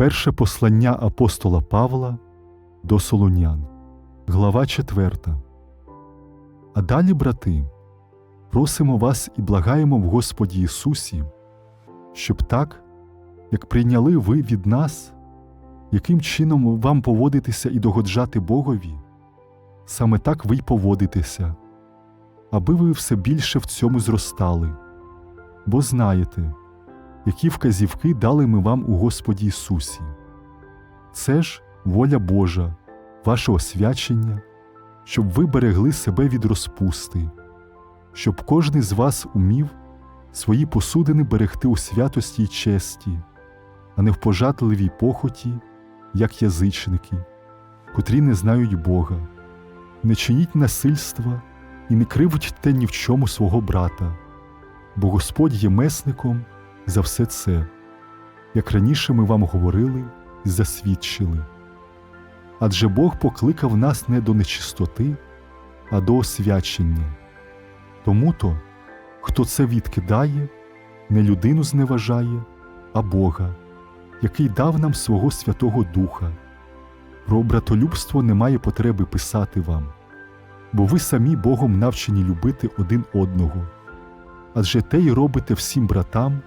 Перше послання апостола Павла до Солонян, глава 4. А далі, брати, просимо вас і благаємо в Господі Ісусі, щоб так, як прийняли ви від нас, яким чином вам поводитися і догоджати Богові, саме так ви й поводитеся, аби ви все більше в цьому зростали, бо знаєте, які вказівки дали ми вам у Господі Ісусі. Це ж воля Божа, ваше освячення, щоб ви берегли себе від розпусти, щоб кожний з вас умів свої посудини берегти у святості й честі, а не в пожадливій похоті, як язичники, котрі не знають Бога. Не чиніть насильства і не кривдьте ні в чому свого брата, бо Господь є месником за все це, як раніше ми вам говорили і засвідчили. Адже Бог покликав нас не до нечистоти, а до освячення. Тому то, хто це відкидає, не людину зневажає, а Бога, який дав нам свого Святого Духа. Про братолюбство немає потреби писати вам, бо ви самі Богом навчені любити один одного, адже те й робите всім братам,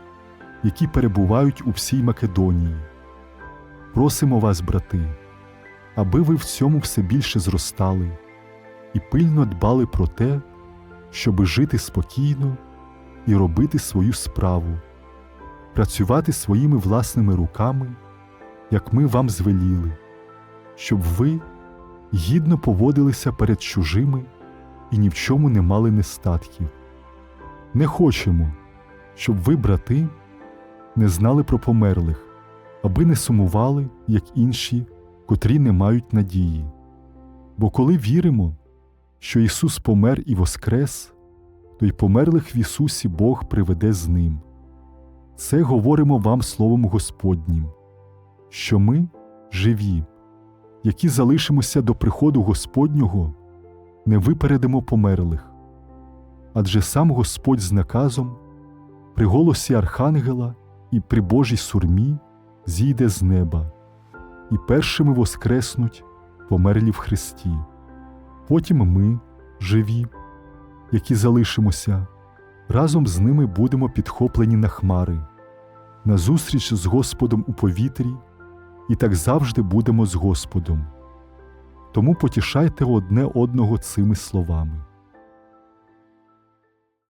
які перебувають у всій Македонії. Просимо вас, брати, аби ви в цьому все більше зростали і пильно дбали про те, щоби жити спокійно і робити свою справу, працювати своїми власними руками, як ми вам звеліли, щоб ви гідно поводилися перед чужими і ні в чому не мали нестатків. Не хочемо, щоб ви, брати, не знали про померлих, аби не сумували, як інші, котрі не мають надії. Бо коли віримо, що Ісус помер і воскрес, то й померлих в Ісусі Бог приведе з Ним. Це говоримо вам Словом Господнім, що ми живі, які залишимося до приходу Господнього, не випередимо померлих. Адже сам Господь з наказом, при голосі Архангела і при Божій сурмі зійде з неба, і першими воскреснуть померлі в Христі. Потім ми, живі, які залишимося, разом з ними будемо підхоплені на хмари, на зустріч з Господом у повітрі, і так завжди будемо з Господом. Тому потішайте одне одного цими словами.